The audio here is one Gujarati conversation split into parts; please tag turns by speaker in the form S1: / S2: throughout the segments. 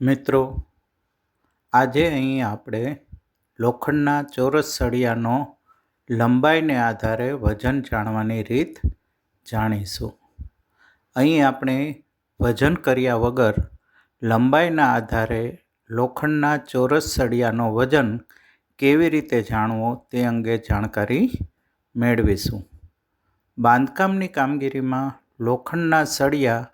S1: મિત્રો, આજે અહીં આપણે લોખંડના ચોરસ સળિયાનો લંબાઈને આધારે વજન જાણવાની રીત જાણીશું. અહીં આપણે વજન કર્યા વગર લંબાઈના આધારે લોખંડના ચોરસ સળિયાનો વજન કેવી રીતે જાણવો તે અંગે જાણકારી મેળવીશું. બાંધકામની કામગીરીમાં લોખંડના સળિયા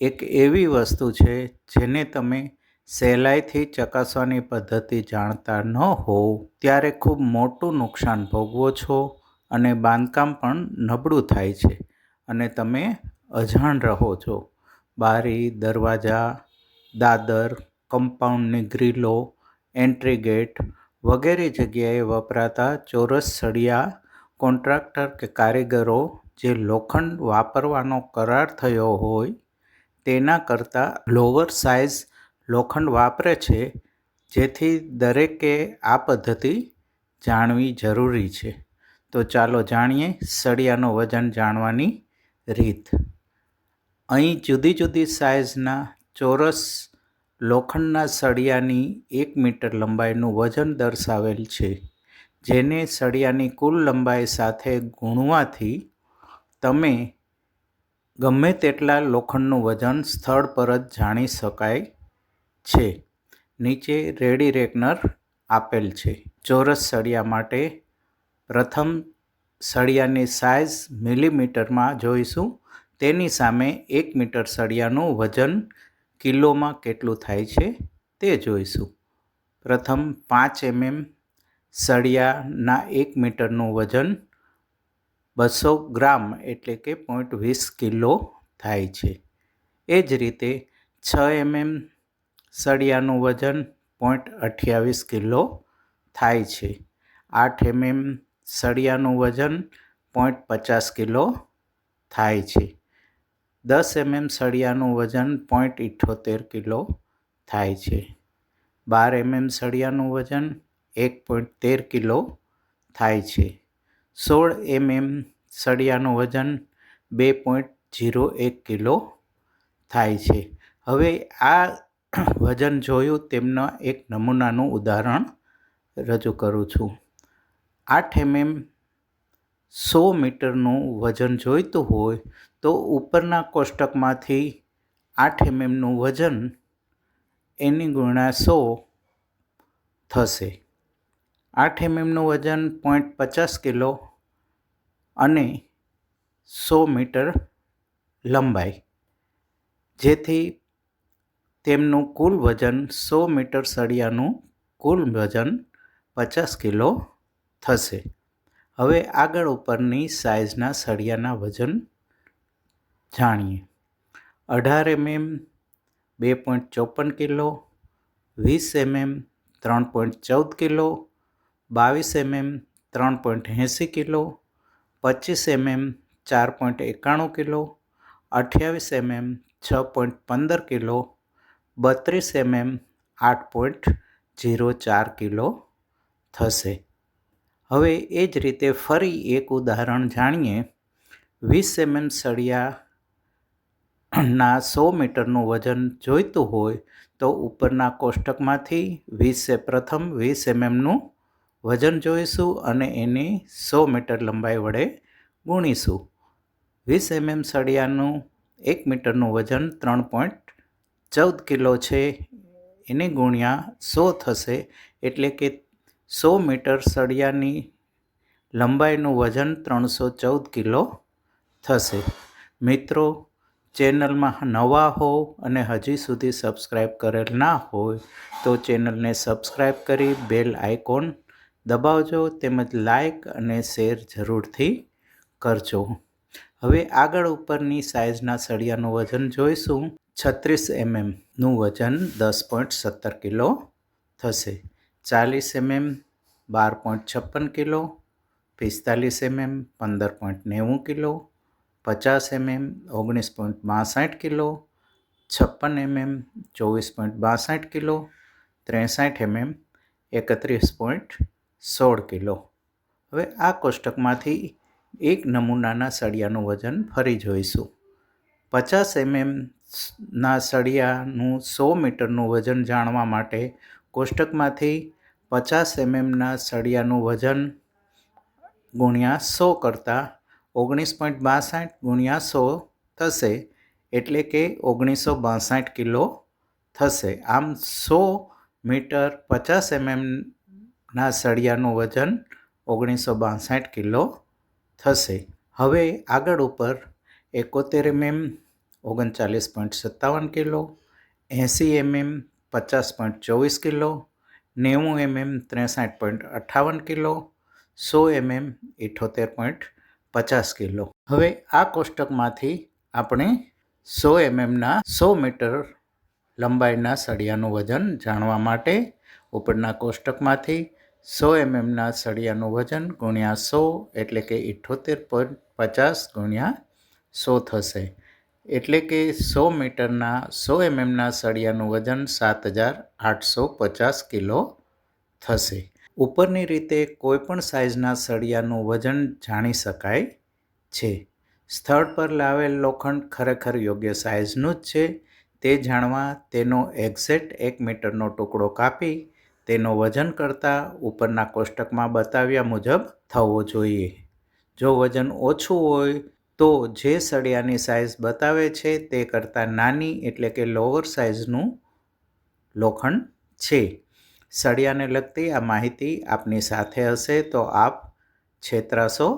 S1: એક એવી વસ્તુ છે જેને તમે સહેલાઈથી ચકાસવાની પદ્ધતિ જાણતા ન હોવ ત્યારે ખૂબ મોટું નુકસાન ભોગવો છો અને બાંધકામ પણ નબળું થાય છે અને તમે અજાણ રહો છો. બારી, દરવાજા, દાદર, કમ્પાઉન્ડની ગ્રીલો, એન્ટ્રી ગેટ વગેરે જગ્યાએ વપરાતા ચોરસ સળિયા, કોન્ટ્રાક્ટર કે કારીગરો જે લોખંડ વાપરવાનો કરાર થયો હોય તેના કરતાં લોવર સાઇઝ લોખંડ વાપરે છે, જેથી દરેકે આ પદ્ધતિ જાણવી જરૂરી છે. તો ચાલો જાણીએ સળિયાનું વજન જાણવાની રીત. અહીં જુદી જુદી સાઇઝના ચોરસ લોખંડના સળિયાની એક મીટર લંબાઈનું વજન દર્શાવેલ છે, જેને સળિયાની કુલ લંબાઈ સાથે ગુણવાથી તમે ગમે તેટલા લોખંડનું વજન સ્થળ પર જ જાણી શકાય છે. નીચે રેડી રેકનર આપેલ છે. ચોરસ સળિયા માટે પ્રથમ સળિયાની સાઇઝ મિલીમીટરમાં જોઈશું. તેની સામે એક મીટર સળિયાનું વજન કિલોમાં કેટલું થાય છે તે જોઈશું. પ્રથમ પાંચ એમએમ સળિયાના એક મીટરનું વજન બસો ગ્રામ એટલે કે પોઈન્ટ વીસ કિલો થાય છે. એ જ રીતે છ એમએમ સળિયાનું વજન પોઈન્ટ અઠ્યાવીસ કિલો થાય છે. આઠ એમએમ સળિયાનું વજન પોઈન્ટ પચાસ કિલો થાય છે. દસ એમએમ સળિયાનું વજન પોઈન્ટ ઇઠ્ઠોતેર કિલો થાય છે. બાર એમએમ સળિયાનું વજન એક પોઈન્ટ તેર કિલો થાય છે. સોળ એમએમ સળિયાનું વજન બે પોઈન્ટ જીરો એક કિલો થાય છે. હવે આ વજન જોયું તેમના એક નમૂનાનું ઉદાહરણ રજૂ કરું છું. આઠ એમએમ સો મીટરનું વજન જોઈતું હોય તો ઉપરના કોષ્ટકમાંથી આઠ એમએમનું વજન એની ગુણ્યા સો થશે. આઠ એમએમનું વજન પોઈન્ટ પચાસ કિલો અને સો મીટર લંબાઈ. જેથી તેમનું કુલ વજન સો મીટર સળિયાનું કુલ વજન પચાસ કિલો થશે. હવે આગળ ઉપરની સાઇઝના સળિયાના વજન જાણીએ. અઢાર એમએમ, બે પોઈન્ટ ચોપન કિલો, વીસ એમએમ, ત્રણ પોઈન્ટ ચૌદ કિલો, બાવીસ એમએમ, ત્રણ પોઈન્ટ એંસી કિલો, પચીસ એમએમ, ચાર પોઈન્ટ એકાણું કિલો, અઠ્યાવીસ એમએમ, છ પોઈન્ટ પંદર કિલો બત્રીસ એમએમ આઠ પોઈન્ટ જીરો ચાર કિલો થશે. હવે એ જ રીતે ફરી એક ઉદાહરણ જાણીએ. વીસ એમએમ સળિયાના સો મીટરનું વજન જોઈતું હોય તો ઉપરના કોષ્ટકમાંથી વીસે પ્રથમ વીસ એમએમનું વજન જોઈશું અને એની સો મીટર લંબાઈ વડે ગુણીશું. વીસ એમએમ સળિયાનું એક મીટરનું વજન ત્રણ પોઈન્ટ ચૌદ કિલો છે, એને ગુણ્યા સો થશે એટલે કે સો મીટર સળિયાની લંબાઈનું વજન ત્રણસો ચૌદ કિલો થશે. મિત્રો, ચેનલમાં નવા હો અને હજી સુધી સબસ્ક્રાઈબ કરેલ ના હોય તો ચેનલને સબસ્ક્રાઈબ કરી બેલ આઇકોન દબાવજો તેમજ લાઇક અને શેર જરૂરથી કરજો. હવે આગળ ઉપરની સાઇઝના સળિયાનું વજન જોઈશું. છત્રીસ એમએમનું વજન દસ પોઈન્ટ સત્તર કિલો થશે. ચાલીસ એમએમ બાર પોઈન્ટ છપ્પન કિલો, પિસ્તાલીસ એમએમ પંદર પોઈન્ટ નેવું કિલો, પચાસ એમએમ ઓગણીસ પોઈન્ટ બાસઠ કિલો, છપ્પન એમએમ ચોવીસ પોઈન્ટ બાસઠ કિલો, ત્રેસઠ એમએમ એકત્રીસ પોઈન્ટ સોળ કિલો. હવે આ કોષ્ટકમાંથી એક નમૂનાના સળિયાનું વજન ફરી જોઈશું. પચાસ એમએમ ના સળિયાનું સો મીટરનું વજન જાણવા માટે કોષ્ટકમાંથી પચાસ એમએમના સળિયાનું વજન ગુણ્યા સો કરતાં ઓગણીસ પોઈન્ટ બાસઠ ગુણ્યા સો થશે, એટલે કે ઓગણીસો બાસઠ કિલો થશે. આમ સો મીટર પચાસ એમએમના સળિયાનું વજન ઓગણીસો બાસઠ કિલો થશે. હવે આગળ ઉપર એકોતેર એમએમ ઓગણચાલીસ પોઈન્ટ સત્તાવન કિલો, એંસી એમએમ પચાસ પોઈન્ટ ચોવીસ કિલો, નેવું એમએમ ત્રેસાઠ પોઈન્ટ અઠ્ઠાવન કિલો, સો એમએમ ઇઠોતેર પોઈન્ટ પચાસ કિલો. હવે આ કોષ્ટકમાંથી આપણે સો એમએમના સો મીટર લંબાઈના સળિયાનું વજન જાણવા માટે ઉપરના કોષ્ટકમાંથી સો એમએમના સળિયાનું વજન ગુણ્યા સો એટલે કે ઇઠોતેર પોઈન્ટ પચાસ ગુણ્યા સો થશે. એટલે કે સો મીટરના સો એમએમના સળિયાનું વજન સાત હજાર આઠસો પચાસ કિલો થશે. ઉપરની રીતે કોઈપણ સાઇઝના સળિયાનું વજન જાણી શકાય છે. સ્થળ પર લાવેલ લોખંડ ખરેખર યોગ્ય સાઇઝનું જ છે. તે જાણવા તેનો એક્ઝેક્ટ એક મીટરનો ટુકડો કાપી તેનો વજન કરતાં ઉપરના કોષ્ટકમાં બતાવ્યા મુજબ થવો જોઈએ. જો વજન ઓછું હોય તો જે સળિયાની સાઇઝ બતાવે છે તે કરતાં નાની એટલે કે લોઅર સાઇઝનું લોખંડ છે. સળિયાને લગતી આ માહિતી આપની સાથે હશે તો આપ છેતરાશો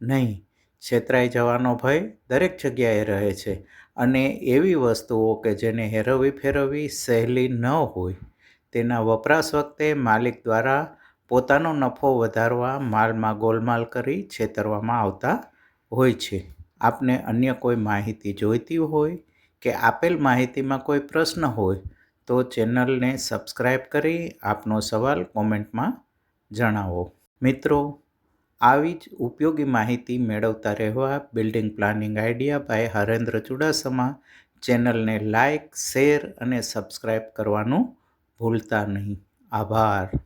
S1: નહીં. છેતરાઈ જવાનો ભય દરેક જગ્યાએ રહે છે અને એવી વસ્તુઓ કે જેને હેરવવી ફેરવવી સહેલી ન હોય, તેના વપરાશ વખતે માલિક દ્વારા પોતાનો નફો વધારવા માલમાં ગોલમાલ કરી છેતરવામાં આવતા હોય છે. આપને અન્ય કોઈ માહિતી જોઈતી હોય કે આપેલ માહિતીમાં કોઈ પ્રશ્ન હોય, તો ચેનલને સબસ્ક્રાઈબ કરી આપનો સવાલ કોમેન્ટમાં જણાવો. મિત્રો, આવી જ ઉપયોગી માહિતી મેળવતા રહેવા building planning idea by Harendra Chudasama ચેનલને લાઇક, શેર અને સબસ્ક્રાઈબ કરવાનું ભૂલતા નહીં. આભાર.